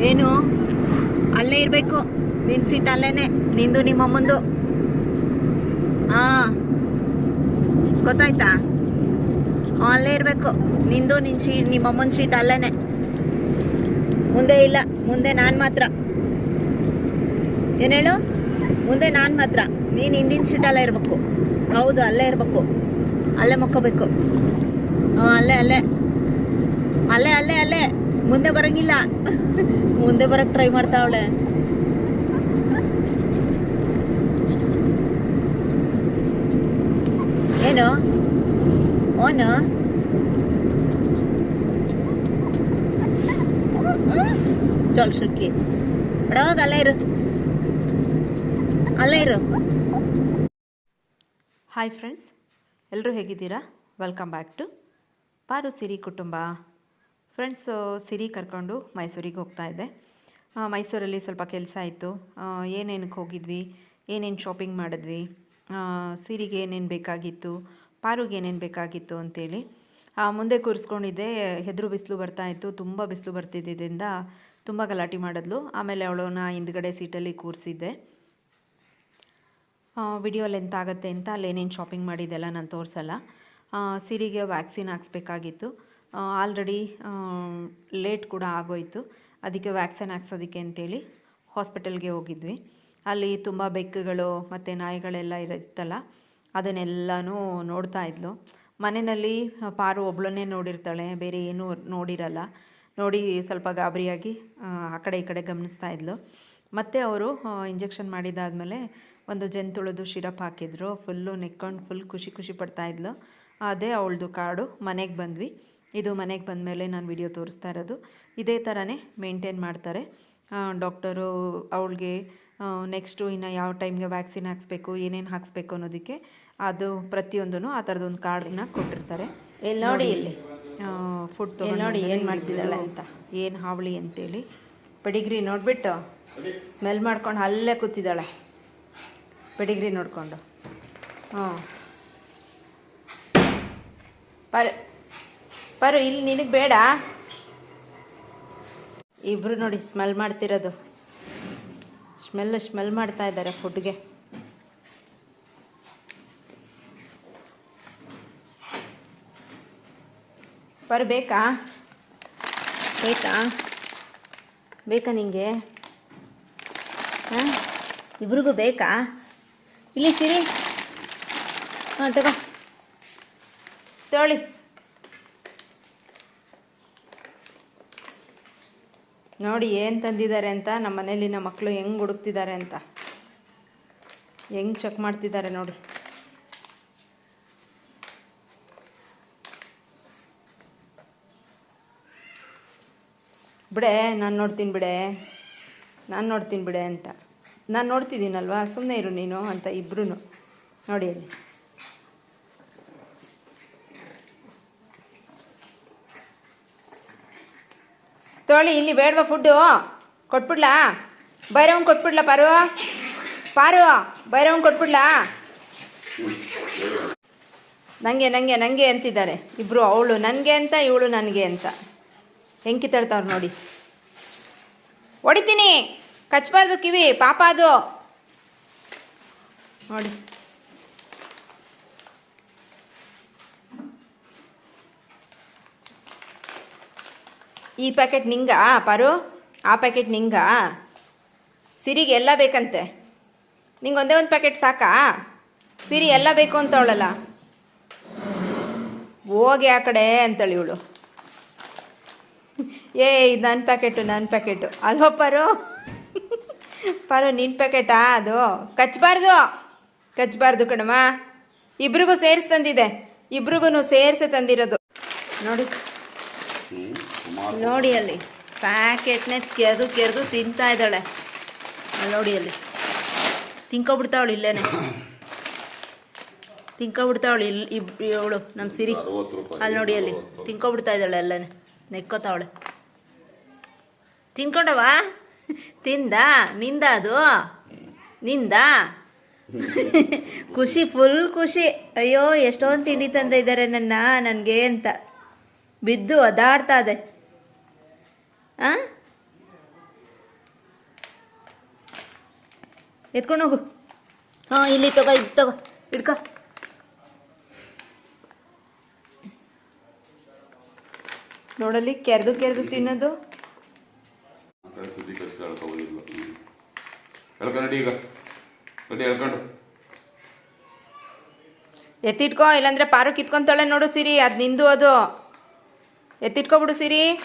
ಏನು? ಅಲ್ಲೇ ಇರಬೇಕು. ನಿನ್ನ ಸೀಟ್ ಅಲ್ಲೇನೆ. ನಿಂದು ನಿಮ್ಮ ಅಮ್ಮಂದು. ಹಾಂ ಗೊತ್ತಾಯ್ತಾ? ಅಲ್ಲೇ ಇರಬೇಕು. ನಿಂದು ನಿನ್ನ ಶೀಟ್ ನಿಮ್ಮ ಅಮ್ಮನ ಶೀಟ್ ಅಲ್ಲೇನೆ. ಮುಂದೆ ಇಲ್ಲ. ಮುಂದೆ ನಾನು ಮಾತ್ರ. ಏನು ಹೇಳು? ಮುಂದೆ ನಾನು ಮಾತ್ರ. ನೀನು ಹಿಂದಿನ ಅಲ್ಲೇ ಇರಬೇಕು. ಹೌದು, ಅಲ್ಲೇ ಇರಬೇಕು. ಅಲ್ಲೇ ಮಕ್ಕೋಬೇಕು. ಹ್ಞೂ ಅಲ್ಲೇ ಅಲ್ಲೇ. ಅಲ್ಲೇ ಅಲ್ಲೇ ಅಲ್ಲೇ. ಮುಂದೆ ಬರಂಗಿಲ್ಲ. ಮುಂದೆ ಬರಕ್ಕೆ ಟ್ರೈ ಮಾಡ್ತಾವಳೆ. ಏನು? ಓನು ಚಲ್ ಸುಕ್ಕಿ ಬಡವಾಗ ಅಲ್ಲೇ ಇರು. ಅಲ್ಲೇ ಇರು. ಹಾಯ್ ಫ್ರೆಂಡ್ಸ್ ಎಲ್ಲರೂ ಹೇಗಿದ್ದೀರಾ? Welcome back to Paru Siri ಕುಟುಂಬ ಫ್ರೆಂಡ್ಸು ಸಿರಿ ಕರ್ಕೊಂಡು ಮೈಸೂರಿಗೆ ಹೋಗ್ತಾ ಇದ್ದೆ. ಮೈಸೂರಲ್ಲಿ ಸ್ವಲ್ಪ ಕೆಲಸ ಇತ್ತು. ಏನೇನಕ್ಕೆ ಹೋಗಿದ್ವಿ? ಏನೇನು ಶಾಪಿಂಗ್ ಮಾಡಿದ್ವಿ? ಸಿರಿಗೆ ಏನೇನು ಬೇಕಾಗಿತ್ತು? ಪಾರುಗೆ ಏನೇನು ಬೇಕಾಗಿತ್ತು ಅಂತೇಳಿ. ಮುಂದೆ ಕೂರಿಸ್ಕೊಂಡಿದ್ದೆ. ಹೆದರು ಬಿಸಿಲು ಬರ್ತಾಯಿತ್ತು ತುಂಬ ಬಿಸಿಲು ಬರ್ತಿದ್ದಿದ್ದರಿಂದ ತುಂಬ ಗಲಾಟೆ ಮಾಡಿದ್ಲು. ಆಮೇಲೆ ಅವಳನ್ನ ಹಿಂದ್ಗಡೆ ಸೀಟಲ್ಲಿ ಕೂರಿಸಿದ್ದೆ. ವಿಡಿಯೋ ಲೆಂತ್ ಆಗುತ್ತೆ ಅಂತ, ಅಲ್ಲೇನೇನು ಶಾಪಿಂಗ್ ಮಾಡಿದ್ದೆಲ್ಲ ನಾನು ತೋರಿಸಲ್ಲ. ಸಿರಿಗೆ ವ್ಯಾಕ್ಸಿನ್ ಹಾಕ್ಸ್ಬೇಕಾಗಿತ್ತು. ಆಲ್ರೆಡಿ ಲೇಟ್ ಕೂಡ ಆಗೋಯಿತು. ಅದಕ್ಕೆ ವ್ಯಾಕ್ಸಿನ್ ಹಾಕ್ಸೋದಕ್ಕೆ ಅಂತೇಳಿ ಹಾಸ್ಪಿಟಲ್ಗೆ ಹೋಗಿದ್ವಿ. ಅಲ್ಲಿ ತುಂಬ ಬೆಕ್ಕುಗಳು ಮತ್ತು ನಾಯಿಗಳೆಲ್ಲ ಇರುತ್ತಲ್ಲ ಅದನ್ನೆಲ್ಲನೂ ನೋಡ್ತಾ ಇದ್ಲು. ಮನೆಯಲ್ಲಿ ಪಾರು ಒಬ್ಳನ್ನೇ ನೋಡಿರ್ತಾಳೆ ಬೇರೆ ಏನೂ ನೋಡಿರಲ್ಲ. ನೋಡಿ ಸ್ವಲ್ಪ ಗಾಬರಿಯಾಗಿ ಆ, ಕಡೆ ಈ ಕಡೆ ಗಮನಿಸ್ತಾ ಇದ್ಲು. ಮತ್ತು ಅವರು ಇಂಜೆಕ್ಷನ್ ಮಾಡಿದಾದಮೇಲೆ ಒಂದು ಜಂತುಳದು ಶಿರಪ್ ಹಾಕಿದ್ರು. ಫುಲ್ಲು ನೆಕ್ಕೊಂಡು ಫುಲ್ ಖುಷಿ ಖುಷಿ ಪಡ್ತಾಯಿದ್ಲು ಅದೇ ಅವಳದು ಕಾಡು. ಮನೆಗೆ ಬಂದ್ವಿ. ಇದು ಮನೆಗೆ ಬಂದಮೇಲೆ ನಾನು ವಿಡಿಯೋ ತೋರಿಸ್ತಾ ಇರೋದು. ಇದೇ ಥರನೇ ಮೇಂಟೈನ್ ಮಾಡ್ತಾರೆ. ಡಾಕ್ಟರು ಅವಳಿಗೆ ನೆಕ್ಸ್ಟು ಇನ್ನು ಯಾವ ಟೈಮ್ಗೆ ವ್ಯಾಕ್ಸಿನ್ ಹಾಕ್ಸ್ಬೇಕು ಏನೇನು ಹಾಕ್ಸ್ಬೇಕು ಅನ್ನೋದಕ್ಕೆ ಅದು ಪ್ರತಿಯೊಂದೂ ಆ ಥರದೊಂದು ಕಾರ್ಡನ್ನ ಕೊಟ್ಟಿರ್ತಾರೆ. ಇಲ್ಲಿ ನೋಡಿ ಇಲ್ಲಿ? ಫುಡ್ ನೋಡಿ ಏನು ಮಾಡ್ತಿದ್ದಾಳೆ ಅಂತ? ಏನು ಹಾವಳಿ ಅಂತೇಳಿ. ಪೆಡಿಗ್ರಿ ನೋಡಿಬಿಟ್ಟು? ಸ್ಮೆಲ್ ಮಾಡ್ಕೊಂಡು ಅಲ್ಲೇ ಕೂತಿದ್ದಾಳೆ. ಪೆಡಿಗ್ರಿ ನೋಡಿಕೊಂಡು. ಹಾಂ ಪರ್ ಪರು ಇಲ್ಲಿ ನಿನಗೆ ಬೇಡ. ಇಬ್ರು ನೋಡಿ ಸ್ಮೆಲ್ ಮಾಡ್ತಿರೋದು. ಸ್ಮೆಲ್ ಸ್ಮೆಲ್ ಮಾಡ್ತಾ ಇದ್ದಾರೆ ಫುಡ್ಗೆ ಪರ್ ಬೇಕಾ? ಬೇಕಾ? ಬೇಕಾ ನಿಂಗೆ? ಹಾಂ? ಇಬ್ರಿಗೂ ಬೇಕಾ? ಇಲ್ಲಿ ಸಿರಿ. ಹಾಂ, ತಗೋ. ತೊಳಿ. ನೋಡಿ ಏನು ತಂದಿದ್ದಾರೆ ಅಂತ, ನಮ್ಮ ಮನೇಲಿ ಮಕ್ಕಳು ಹೆಂಗೆ ಹುಡುಕ್ತಿದ್ದಾರೆ ಅಂತ. ಹೆಂಗೆ ಚೆಕ್ ಮಾಡ್ತಿದ್ದಾರೆ ನೋಡಿ. ಬಿಡೆ, ನಾನು ನೋಡ್ತೀನಿ ಬಿಡೆ. ನಾನು ನೋಡ್ತೀನಿ ಬಿಡೆ ಅಂತ. ನಾನು ನೋಡ್ತಿದ್ದೀನಲ್ವಾ? ಸುಮ್ಮನೆ ಇರು ನೀನು ಅಂತ ಇಬ್ರು ನೋಡಿ ಅಲ್ಲಿ. ತೊಳಿ, ಇಲ್ಲಿ ಬೇಡವಾ ಫುಡ್ಡು ಕೊಟ್ಬಿಡ್ಲಾ? ಬೈರವನ್ ಕೊಟ್ಬಿಡ್ಲಾ ಪಾರು? ಪಾರು ಬೈರವನ್ ಕೊಟ್ಬಿಡ್ಲಾ? ನನಗೆ ನನಗೆ ನನಗೆ ಅಂತಿದ್ದಾರೆ. ಇಬ್ಬರು ಅವಳು ನನಗೆ ಅಂತ, ಇವಳು ನನಗೆ ಅಂತ. ಹೆಂಕಿ ತಡ್ತಾವ್ರು ನೋಡಿ. ಹೊಡಿತೀನಿ. ಕಚ್ಬಾರ್ದು ಕಿವಿ, ಪಾಪ ಅದು. ನೋಡಿ. ಈ ಪ್ಯಾಕೆಟ್ ನಿಂಗ, ಪಾರು? ಆ ಪ್ಯಾಕೆಟ್ ನಿಂಗ. ಸಿರಿಗೆ ಎಲ್ಲ ಬೇಕಂತೆ. ನಿಂಗೆ ಒಂದೇ ಒಂದು ಪ್ಯಾಕೆಟ್ ಸಾಕಾ? ಸಿರಿ ಎಲ್ಲ ಬೇಕು ಅಂತ ಅವಳಲ್ಲ. ಹೋಗಿ ಆ ಕಡೆ ಅಂತೇಳಿ ಇವಳು. ಏ, ಇದು ನನ್ನ ಪ್ಯಾಕೆಟು ನನ್ನ ಪ್ಯಾಕೆಟು ಅಲ್ವೋ ಪರು? ಪರು ನಿನ್ನ ಪ್ಯಾಕೆಟಾ ಅದು? ಕಚ್ಚಬಾರ್ದು ಕಚ್ಚಬಾರ್ದು ಕಣಮ್ಮ. ಇಬ್ರಿಗೂ ಸೇರಿಸಿ ತಂದಿದೆ. ಇಬ್ರಿಗೂ ಸೇರಿಸಿ ತಂದಿರೋದು. ನೋಡಿ. ನೋಡಿ ಅಲ್ಲಿ ಪ್ಯಾಕೆಟ್ನೇ ಕೆರೆದು ಕೆರೆದು ತಿಂತಾ ಇದ್ದಾಳೆ. ಅಲ್ಲಿ ನೋಡಿ ಅಲ್ಲಿ. ತಿನ್ಕೊಬಿಡ್ತಾವಳು ಇಲ್ಲೇನೆ. ತಿನ್ಕೊಬಿಡ್ತಾವಳು ಇಲ್ಲಿ ಇಬ್ ಇವಳು ನಮ್ಮ ಸಿರಿ. ಅಲ್ಲಿ ನೋಡಿ ಅಲ್ಲಿ ತಿನ್ಕೊಬಿಡ್ತಾ ಇದ್ದಾಳೆ ಎಲ್ಲನೇ ನೆಕ್ಕೋತಾವಳೆ ತಿನ್ಕೊಂಡವ? ತಿಂದ? ನಿಂದ ಅದು? ನಿಂದ? ಖುಷಿ ಫುಲ್ ಖುಷಿ. ಅಯ್ಯೋ ಎಷ್ಟೊಂದು ತಿಂಡಿ ತಂದಿದ್ದಾರೆ ನನ್ನ ನನಗೆ ಅಂತ. ಬಿದ್ದು ಅದಾಡ್ತಾ ಇದೆ. ಆ? ಎತ್ಕೊಂಡು ಹೋಗು. ಹಾ, ಇಲ್ಲಿ ತಗೋ ಇದು ತಗೋ ಇಡ್ಕ ನೋಡಲಿ ಕೆರೆದು ಕೆರೆದು ತಿನ್ನೋದು. ಎತ್ತಿಟ್ಕೋ, ಇಲ್ಲಾಂದ್ರೆ ಪಾರು ಕಿತ್ಕೊಂತಾಳೆ ನೋಡು ಸಿರಿ, ಅದು ನಿಂದು ಅದು. ಎತ್ತಿಟ್ಕೊಬಿಡು ಸಿರಿ.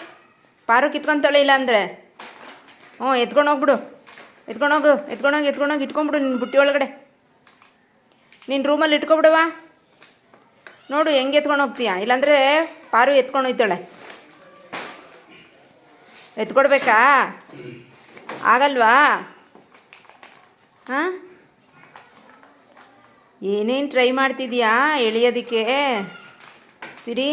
ಪಾರು ಕಿತ್ಕೊಂತಾಳೆ ಅಂದರೆ ಹ್ಞೂ, ಎತ್ಕೊಂಡು ಹೋಗ್ಬಿಡು. ಎತ್ಕೊಂಡೋಗು ಎತ್ಕೊಂಡೋಗಿ ಎತ್ಕೊಂಡೋಗಿ ಇಟ್ಕೊಂಬಿಡು ನಿನ್ನ ಬುಟ್ಟಿ ಒಳಗಡೆ. ನಿನ್ನ ರೂಮಲ್ಲಿ ಇಟ್ಕೊಬಿಡುವ ನೋಡು, ಹೆಂಗೆ ಎತ್ಕೊಂಡು ಹೋಗ್ತೀಯ? ಇಲ್ಲಾಂದರೆ ಪಾರು ಎತ್ಕೊಂಡು ಹೋಯ್ತಾಳೆ. ಎತ್ಕೊಡ್ಬೇಕಾ? ಆಗಲ್ವಾ? ಹಾಂ? ಏನೇನು ಟ್ರೈ ಮಾಡ್ತಿದ್ಯಾ ಎಳಿಯೋದಕ್ಕೆ? ಸಿರಿ.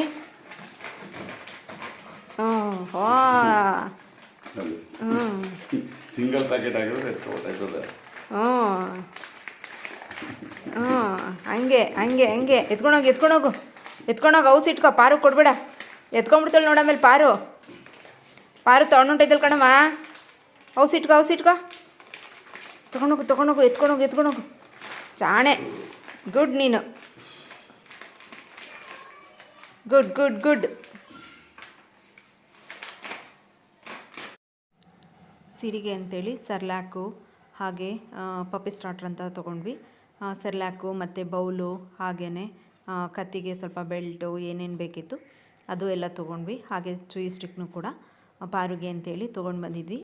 ಸಿಂಗಲ್ ಪ್ಯಾಕೆಟ್ ಆಗಿರೋದು ಎತ್ಕೊಬೋದಾಗ್ತದೆ ಹ್ಞೂ ಹ್ಞೂ ಹಂಗೆ ಹಂಗೆ ಹಂಗೆ ಎತ್ಕೊಂಡೋಗಿ ಎತ್ಕೊಂಡೋಗು. ಎತ್ಕೊಂಡೋಗಿ ಔಸ್ ಇಟ್ಕೋ. ಪಾರು ಕೊಡ್ಬೇಡ. ಎತ್ಕೊಂಡ್ಬಿಡ್ತಾಳೆ ನೋಡ ಆಮೇಲೆ ಪಾರು. ಪಾರು ತೊಗೊಂಡುಂಟೈತಲ್ ಕಣಮ್ಮ ಔಸ್ ಇಟ್ಕೋ ಔಸ್ ಇಟ್ಕೋ. ತೊಗೊಂಡೋಗು ತೊಗೊಂಡೋಗು ಎತ್ಕೊಂಡೋಗು ಎತ್ಕೊಂಡೋಗು. ಚಾಣೆ. ಗುಡ್ ನೀನು. Good good good. ಸಿರಿಗೆ ಅಂತೇಳಿ ಸರ್ಲ್ಯಾಕು ಹಾಗೆ ಪಪ್ಪಿ ಸ್ಟಾರ್ಟರ್ ಅಂತ ತೊಗೊಂಡ್ವಿ. ಸರ್ಲ್ಯಾಕು ಮತ್ತು ಬೌಲು ಹಾಗೆಯೇ ಕತ್ತಿಗೆ ಸ್ವಲ್ಪ ಬೆಲ್ಟು ಏನೇನು ಬೇಕಿತ್ತು, ಅದು ಎಲ್ಲ ತೊಗೊಂಡ್ವಿ. ಹಾಗೆ ಚೂಯಿ ಸ್ಟಿಕ್ನು ಕೂಡ ಪಾರುಗೆ ಅಂತೇಳಿ ತೊಗೊಂಡು ಬಂದಿದ್ವಿ.